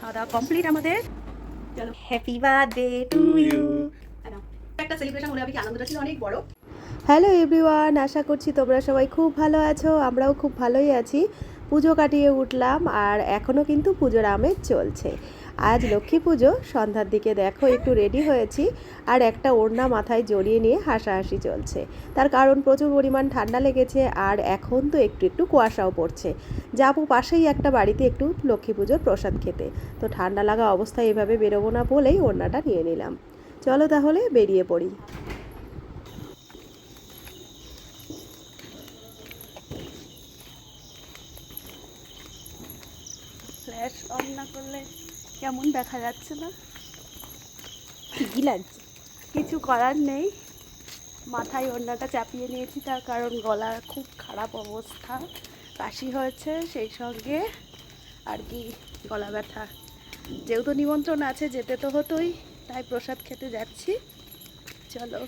খাওয়া দাওয়া কমপ্লিট আমাদের চলো হ্যাপি বার্থডে টু ইউ একটা সেলিব্রেশন হলে আমি আনন্দটা ছিল? অনেক বড়। হ্যালো এভরিওয়ান আশা করছি তোমরা সবাই খুব ভালো আছো আমরাও খুব ভালোই আছি। পুজো কাটিয়ে উঠলাম আর এখনও কিন্তু পুজোর আমেজ চলছে। আজ লক্ষ্মী পুজো, সন্ধ্যার দিকে দেখো একটু রেডি হয়েছি আর একটা ওড়না মাথায় জড়িয়ে নিয়ে হাসাহাসি চলছে। তার কারণ প্রচুর পরিমাণ ঠান্ডা লেগেছে আর এখন তো একটু একটু কুয়াশাও পড়ছে। যাব পাশেই একটা বাড়িতে একটু লক্ষ্মী পুজোর প্রসাদ খেতে। তো ঠান্ডা লাগা অবস্থায় এভাবে বেরোবো না বলেই ওড়নাটা নিয়ে নিলাম। চলো তাহলে বেরিয়ে পড়ি। ফ্ল্যাশ অন না করলে কেমন দেখা যাচ্ছে না। কি লাগছে। কিছু করার নেই। মাথায় ওড়নাটা চাপিয়ে নিয়েছি তার কারণ গলার খুব খারাপ অবস্থা। কাশি হয়েছে সেই সঙ্গে আর কি গলা ব্যথা। যেহেতু নিমন্ত্রণ আছে যেতে তো হতোই তাই প্রসাদ খেতে যাচ্ছি। চলো।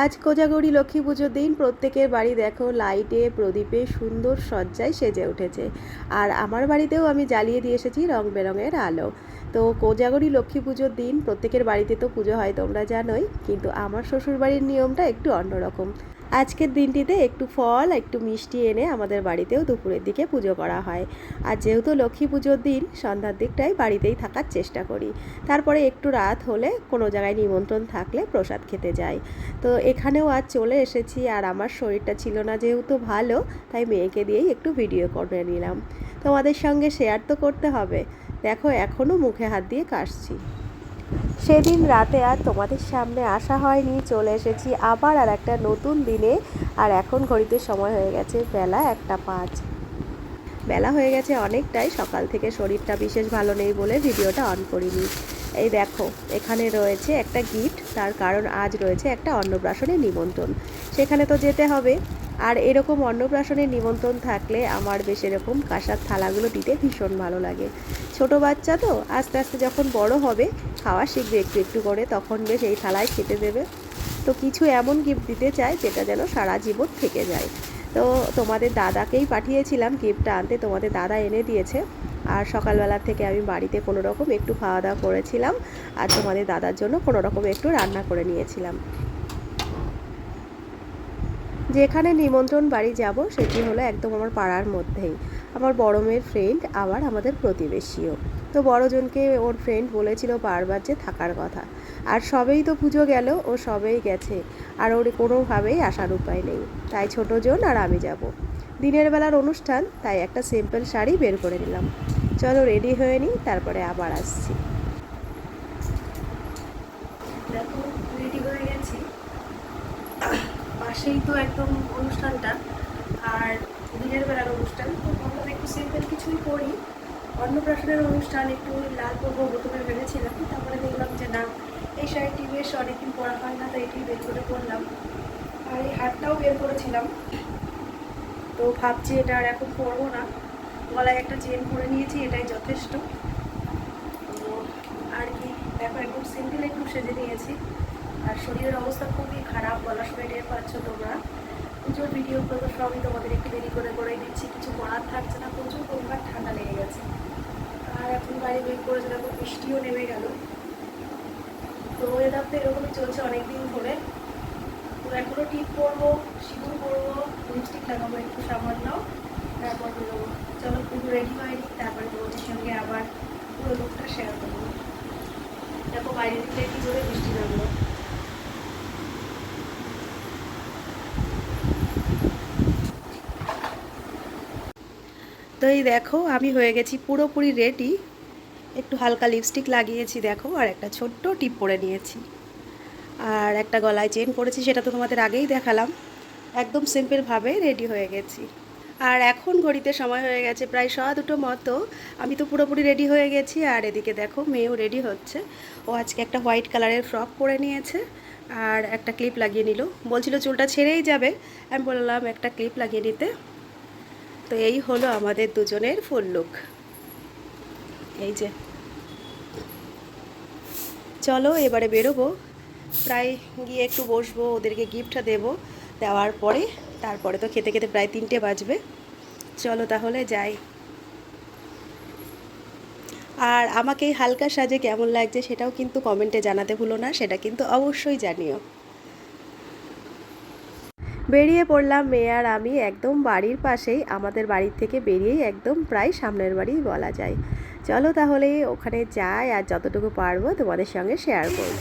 আজ কোজাগরি লক্ষ্মী পুজোর দিন প্রত্যেকের বাড়ি দেখো, লাইটে, প্রদীপে সুন্দর সজ্জায় সেজে উঠেছে। আর আমার বাড়িতেও আমি জ্বালিয়ে দিয়ে এসেছি রং বেরঙের আলো। তো কোজাগরি লক্ষ্মী পুজোর দিন প্রত্যেকের বাড়িতে তো পুজো হয় তোমরা জানোই, কিন্তু আমার শ্বশুর বাড়ির নিয়মটা একটু অন্যরকম। আজকের দিনটিতে একটু ফল, একটু মিষ্টি এনে আমাদের বাড়িতেও দুপুরের দিকে পুজো করা হয়। আর যেহেতু লক্ষ্মী পুজোর দিন, সন্ধ্যার দিকটায় বাড়িতেই থাকার চেষ্টা করি। তারপরে একটু রাত হলে কোনো জায়গায় নিমন্ত্রণ থাকলে প্রসাদ খেতে যাই। তো এখানেও আজ চলে এসেছি আর আমার শরীরটা ছিল না যেহেতু ভালো, তাই মেয়েকে দিয়েই একটু ভিডিও করে নিলাম। তোমাদের সঙ্গে শেয়ার তো করতে হবে। দেখো এখনও মুখে হাত দিয়ে কাশছি। সেদিন রাতে আর তোমাদের সামনে আসা হয়নি, চলে এসেছি আবার আর একটা নতুন দিনে। আর এখন ঘড়িতে সময় হয়ে গেছে বেলা একটা পাঁচ। বেলা হয়ে গেছে অনেকটাই, সকাল থেকে শরীরটা বিশেষ ভালো নেই বলে ভিডিওটা অন করিনি। এই দেখো, এখানে রয়েছে একটা গিফট তার কারণ আজ রয়েছে একটা অন্নপ্রাশনের নিমন্ত্রণ। সেখানে তো যেতে হবে। আর এরকম অন্নপ্রাশনের নিমন্ত্রণ থাকলে আমার বেশ এরকম কাঁসার থালাগুলো দিতে ভীষণ ভালো লাগে। ছোট বাচ্চা তো, আস্তে আস্তে যখন বড় হবে, খাওয়া শিখবে একটু একটু করে, তখন বেশ এই থালায় খেতে দেবে। তো কিছু এমন গিফট দিতে চাই যেটা যেন সারা জীবন থেকে যায়। তো তোমাদের দাদাকেই পাঠিয়েছিলাম গিফটটা আনতে, তোমাদের দাদা এনে দিয়েছে। আর সকালবেলা থেকে আমি বাড়িতে কোনো রকম একটু খাওয়া দাওয়া করেছিলাম, আর তোমাদের দাদার জন্য কোনো রকম একটু রান্না করে নিয়েছিলাম। যেখানে নিমন্ত্রণ বাড়ি যাব, সেটি হলো একদম আমার পাড়ার মধ্যেই। আমার বড় মেয়ের ফ্রেন্ড আবার আমাদের প্রতিবেশীও। তো বড়জনকে ওর ফ্রেন্ড বলেছিল বারবার যে থাকার কথা। আর সবেই তো পুজো গেল, ও সবেই গেছে। আর ওর কোনোভাবেই আসার উপায় নেই। তাই ছোটোজন আর আমি যাব। দিনের বেলার অনুষ্ঠান, তাই একটা সিম্পল শাড়ি বের করে নিলাম। চলো রেডি হয়ে নিই, তারপরে আবার আসছি। পাশেই তো একদম অনুষ্ঠানটা। আর দিনের বেলার অনুষ্ঠান। তো ভাবলাম একটু সিম্পল কিছুই করি। অন্নপ্রাশনের অনুষ্ঠান একটু লাল পরবো প্রথমে ভেবেছিলাম। তারপরে দেখলাম যে না, এই শাড়িটি বেশ অনেকদিন পরা হয় না তো এটি বের করে পরলাম। আর এই হাতটাও বের করেছিলাম। তো ভাবছি এটা আর এখন পরবো না। গলায় একটা চেন পরে নিয়েছি, এটাই যথেষ্ট। তো আর কি দেখো একদম সিম্পল একটু সেজে নিয়েছি। আর শরীরের অবস্থা খুবই খারাপ গলা শুনে টের পাচ্ছ তোমরা। পুজোর ভিডিওগুলো সবই তোমাদের একটু দেরি করে করে দিচ্ছি, কিছু করার থাকছে না, প্রচুর পরিমাণ ঠান্ডা লেগে গেছে। আর এখন বাইরে বের করেছে দেখো, বৃষ্টিও নেমে গেল। তো ওয়েদার তো এরকমই চলছে অনেকদিন ধরে। তো এখনও টিপ পরবো সিঁদুর পরবো লিপস্টিক লাগাবো একটু সামান্য, তারপর বেরোবো। চলো পুরো রেডি হয়নি, তারপরে তোমাদের সঙ্গে আবার পুরো লুকটা শেয়ার করব। দেখো বাইরে দিকে কি জোরে বৃষ্টি নামলো। তো এই দেখো, আমি হয়ে গেছি পুরোপুরি রেডি একটু হালকা লিপস্টিক লাগিয়েছি দেখো, আর একটা ছোট্ট টিপ পরে নিয়েছি। আর একটা গলায় চেন করেছি সেটা তো তোমাদের আগেই দেখালাম। একদম সিম্পলভাবে রেডি হয়ে গেছি। আর এখন ঘড়িতে সময় হয়ে গেছে প্রায় শ দুটো মতো। আমি তো পুরোপুরি রেডি হয়ে গেছি, আর এদিকে দেখো মেয়েও রেডি হচ্ছে। ও আজকে একটা হোয়াইট কালারের ফ্রক পরে নিয়েছে, আর একটা ক্লিপ লাগিয়ে নিল। বলছিল চুলটা ছেড়েই যাবে। আমি বললাম, একটা ক্লিপ লাগিয়ে নিতে। তো এই হলো আমাদের দুজনের ফুল লুক এই যে। চলো এবারে বেরোবো। প্রায় গিয়ে একটু বসবো, ওদেরকে গিফটটা দেবো। দেওয়ার পরে, তারপরে তো খেতে খেতে প্রায় তিনটে বাজবে। চলো তাহলে যাই। আর আমাকে হালকা সাজে কেমন লাগছে সেটাও কিন্তু কমেন্টে জানাতে ভুলো না, সেটা কিন্তু অবশ্যই জানিও। বেরিয়ে পড়লাম মেয়ে আর আমি একদম বাড়ির পাশেই। আমাদের বাড়ির থেকে বেরিয়েই একদম প্রায় সামনের বাড়ি বলা যায়। চলো তাহলে ওখানে যাই আর যতটুকু পারব তোমাদের সঙ্গে শেয়ার করব।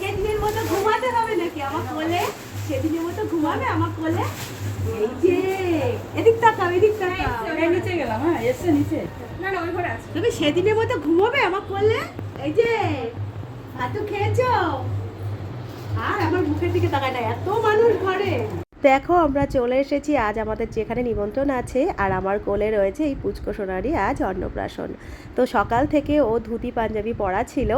সেদিনের মতো ঘুমাতে হবে নাকি আমার কোলে? সেদিনের মতো ঘুমাবে আমার কোলে। এই যে এদিক তাকাও এদিক তাকাও নিচে গেলাম হ্যাঁ এসছে নিচে না না ওই ঘরে আছে। তুমি সেদিনের মতো ঘুমাবে আমার কোলে? এই যে এত খেয়েছো? আর আমার মুখের দিকে তাকায় না, এত মানুষ ঘরে। দেখো, আমরা চলে এসেছি আজ আমাদের যেখানে নিমন্ত্রণ আছে, আর আমার কোলে রয়েছে এই পুচকো সোনারই আজ অন্নপ্রাশন। তো সকাল থেকে ও ধুতি, পাঞ্জাবি পরা ছিল।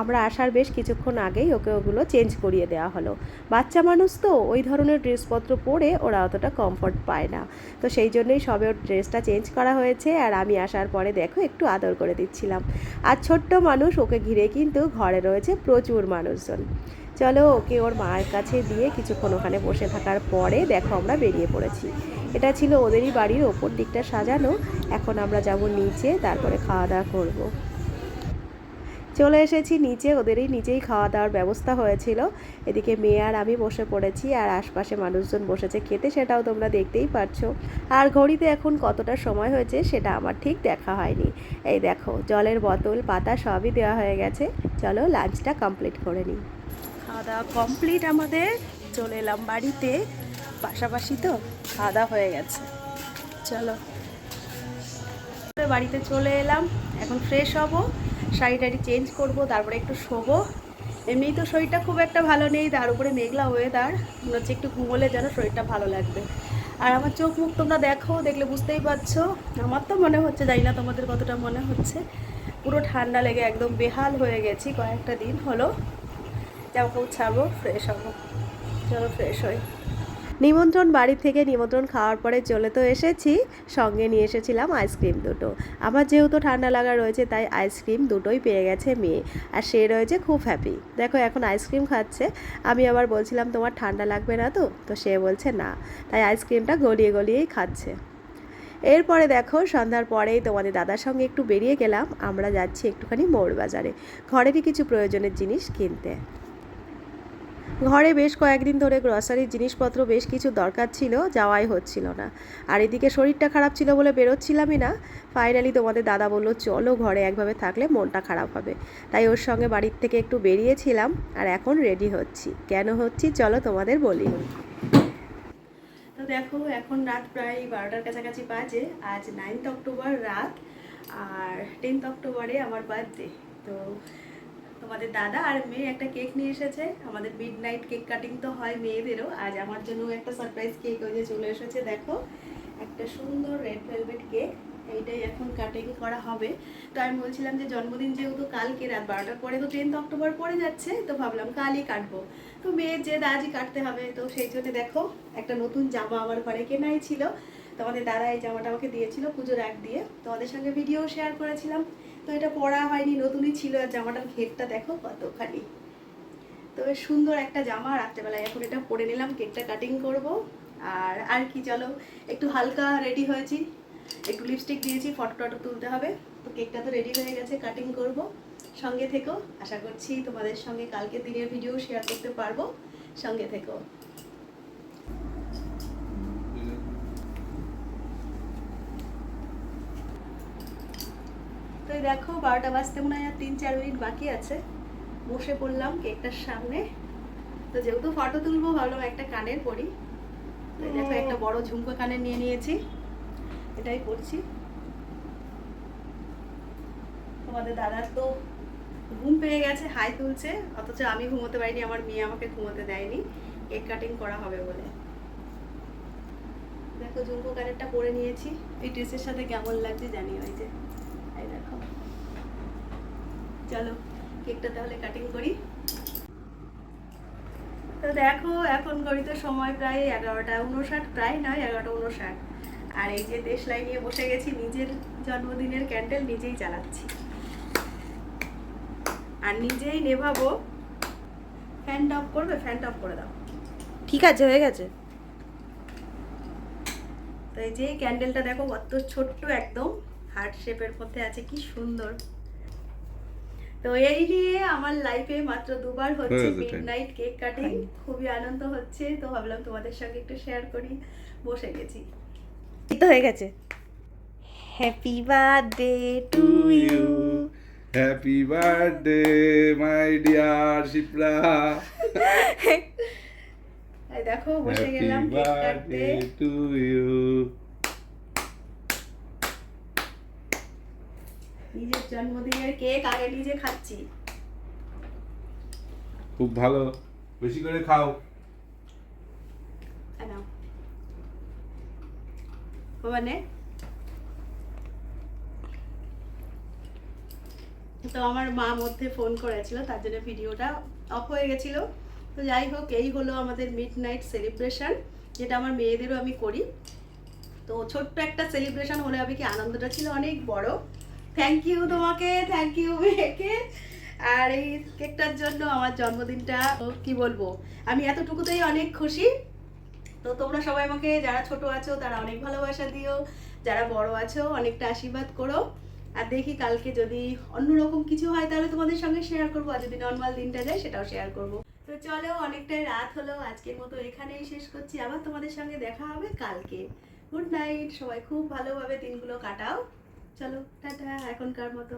আমরা আসার বেশ কিছুক্ষণ আগেই ওকে ওগুলো চেঞ্জ করিয়ে দেওয়া হলো। বাচ্চা মানুষ তো, ওই ধরনের ড্রেসপত্র পরে ওরা অতটা কমফর্ট পায় না। তো সেই জন্যই সবে ওর ড্রেসটা চেঞ্জ করা হয়েছে, আর আমি আসার পরে দেখো, একটু আদর করে দিচ্ছিলাম। আর ছোট্ট মানুষ ওকে ঘিরে কিন্তু ঘরে রয়েছে প্রচুর মানুষজন। চলো ওকে ওর মায়ের কাছে দিয়ে কিছুক্ষণ ওখানে বসে থাকার পরে দেখো আমরা বেরিয়ে পড়েছি। এটা ছিল ওদেরই বাড়ির ওপর দিকটা সাজানো। এখন আমরা যাব নিচে, তারপরে খাওয়া দাওয়া করব। চলে এসেছি নিচে, ওদেরই নিচেই খাওয়া দাওয়ার ব্যবস্থা হয়েছিল। এদিকে মেয়ে আর আমি বসে পড়েছি আর আশপাশে মানুষজন বসেছে খেতে, সেটাও তোমরা দেখতেই পারছ। আর ঘড়িতে এখন কতটা সময় হয়েছে সেটা আমার ঠিক দেখা হয়নি। এই দেখো, জলের বোতল, পাতা সবই দেওয়া হয়ে গেছে। চলো লাঞ্চটা কমপ্লিট করে নিই। খাওয়া দাওয়া কমপ্লিট আমাদের। চলে এলাম বাড়িতে। পাশাপাশি তো খাওয়া হয়ে গেছে। চলো। বাড়িতে চলে এলাম। এখন ফ্রেশ হব। শাড়ি টাড়ি চেঞ্জ করব, তারপরে একটু শোবো। এমনিই তো শরীরটা খুব একটা ভালো নেই, তার উপরে মেঘলা ওয়েদার মনে হচ্ছে একটু ঘুমোলে যেন শরীরটা ভালো লাগবে। আর আমার চোখ মুখ তোমরা দেখো, দেখলে বুঝতেই পারছ। আমার তো মনে হচ্ছে, জানি না তোমাদের কতটা মনে হচ্ছে। পুরো ঠান্ডা লেগে একদম বেহাল হয়ে গেছি কয়েকটা দিন হলো। জামা ছাড়বো ফ্রেশ হব। চলো ফ্রেশ হই। নিমন্ত্রণ বাড়ি থেকে নিমন্ত্রণ খাওয়ার পরে চলে তো এসেছি, সঙ্গে নিয়ে এসেছিলাম আইসক্রিম দুটো। আমার যেহেতু ঠান্ডা লাগা রয়েছে, তাই আইসক্রিম দুটোই পেয়ে গেছে মেয়ে। আর সে রয়েছে খুব হ্যাপি দেখো এখন আইসক্রিম খাচ্ছে। আমি আবার বলছিলাম, তোমার ঠান্ডা লাগবে না তো? তো সে বলছে, না। তাই আইসক্রিমটা গলিয়ে গলিয়েই খাচ্ছে। এরপরে দেখো, সন্ধ্যার পরেই তোমাদের দাদার সঙ্গে একটু বেরিয়ে গেলাম। আমরা যাচ্ছি একটুখানি মোড় বাজারে। ঘরেরই কিছু প্রয়োজনের জিনিস কিনতে। ঘরে বেশ কয়েকদিন ধরে গ্রসারির জিনিসপত্র বেশ কিছু দরকার ছিল, যাওয়াই হচ্ছিল না। আর এদিকে শরীরটা খারাপ ছিল বলে বেরোচ্ছিলামই না। ফাইনালি তোমাদের দাদা বলল, চলো ঘরে একভাবে থাকলে মনটা খারাপ হবে। তাই ওর সঙ্গে বাড়ির থেকে একটু বেরিয়েছিলাম আর এখন রেডি হচ্ছি। কেন হচ্ছি? চলো তোমাদের বলি। তো দেখো, এখন রাত প্রায় বারোটার কাছাকাছি বাজে। আজ নাইনথ অক্টোবর রাত, আর টেন্থ অক্টোবরে আমার বার্থডে তো তোমাদের দাদা আর মেয়ে একটা কেক নিয়ে এসেছে। আমাদের মিড নাইট কেক কাটিং তো হয় মেয়েদেরও। আজ আমার জন্য একটা সারপ্রাইজ কেক ওই যে চলে এসেছে, দেখো। একটা সুন্দর রেড ভেলভেট কেক এইটাই এখন কাটিং করা হবে। তো আমি বলছিলাম যে জন্মদিন যেহেতু কালকে, রাত বারোটার পরে তো টেন্থ অক্টোবর পরে যাচ্ছে, তো ভাবলাম কালই কাটবো। তো মেয়ের যে আজই কাটতে হবে, তো সেই জন্য দেখো, একটা নতুন জামা আমার ঘরে কেনাই ছিল। তোমাদের দাদা এই জামাটা আমাকে দিয়েছিল পুজোর আগ দিয়ে। তোমাদের সঙ্গে ভিডিও শেয়ার করেছিলাম। তো এটা পরা হয়নি, নতুনই ছিল আর জামাটার ঘেরটা দেখো কতখানি। তো বেশ সুন্দর একটা জামা রাত্রেবেলায়। এখন এটা পরে নিলাম, কেকটা কাটিং করব। আর আর কি চলো, একটু হালকা রেডি হয়েছি। একটু লিপস্টিক দিয়েছি ফটো টটো তুলতে হবে। তো কেকটা তো রেডি হয়ে গেছে কাটিং করব। সঙ্গে থেকো, আশা করছি তোমাদের সঙ্গে কালকে দিনের ভিডিও শেয়ার করতে পারব। সঙ্গে থেকো। তো এই দেখো, বারোটা বাজতে মনে হয় আর তিন, চার মিনিট বাকি আছে। বসে পড়লাম কেকটার সামনে। তো যেহেতু ফটো তুলবো, ভাবলাম একটা কানের পরি। দেখো, একটা বড় ঝুমকো কানের নিয়ে নিয়েছি। এটাই পরছি। তোমাদের দাদার তো ঘুম পেয়ে গেছে, হাই তুলছে। অথচ আমি ঘুমোতে পারিনি, আমার মেয়ে আমাকে ঘুমোতে দেয়নি। কেক কাটিং করা হবে বলে। দেখো, ঝুমকো কানেরটা পরে নিয়েছি। এই ড্রেসের সাথে কেমন লাগছে জানি ওই যে। চলো কেকটা তাহলে কাটিং করি। তো দেখো এখন ঘড়িতে সময় প্রায় এগারোটা উনষাট প্রায় নয় এগারোটা উনষাট আর এই যে দেশলাই নিয়ে বসে গেছি নিজের জন্মদিনের ক্যান্ডেল নিজেই জ্বালাচ্ছি। আর নিজেই নেভাবো ফ্যানটা অফ করবে ফ্যানটা অফ করে দাও। ঠিক আছে হয়ে গেছে। তো এই যে ক্যান্ডেলটা দেখো কত ছোট্ট একদম হার্ট শেপের মধ্যে আছে কি সুন্দর। তো এই নিয়ে আমার লাইফে মাত্র দুবার হচ্ছে হয়েছে mid time. Night cake cutting খুবই আনন্দ হচ্ছে। তো ভাবলাম তোমাদের সঙ্গে একটু শেয়ার করি। বসে গেছি। তো হয়ে গেছে। Happy birthday to you happy birthday my dear Shipra এই দেখো বসে গেলাম কেক কাটতে। টু ইউ নিজের জন্মদিনের কেক আগে নিজে খাচ্ছি। খুব ভালো। বেশি করে খাও। মানে? তো আমার মা মধ্যে ফোন করেছিল তার জন্য ভিডিওটা অফ হয়ে গেছিল। তো যাই হোক এই হলো আমাদের মিড নাইট সেলিব্রেশন যেটা আমার মেয়েদেরও আমি করি। তো ছোট্ট একটা সেলিব্রেশন হলে হবে কি? আনন্দটা ছিল অনেক বড়। থ্যাংক ইউ তোমাকে থ্যাংক ইউ মেয়েকে। আর এই কেকটার জন্য আমার জন্মদিনটা কি বলব, আমি এতটুকুতেই অনেক খুশি। তো তোমরা সবাই আমাকে, যারা ছোট আছো, তারা অনেক ভালোবাসা দিও। যারা বড় আছো, অনেকটা আশীর্বাদ করো। আর দেখি কালকে যদি অন্যরকম কিছু হয়, তাহলে তোমাদের সঙ্গে শেয়ার করব। আর যদি নর্মাল দিনটা যায়, সেটাও শেয়ার করব। তো চলো, অনেকটাই রাত হলো। আজকের মতো এখানেই শেষ করছি। আবার তোমাদের সঙ্গে দেখা হবে কালকে। গুড নাইট সবাই খুব ভালোভাবে দিনগুলো কাটাও। চলো টাটা এখনকার মতো।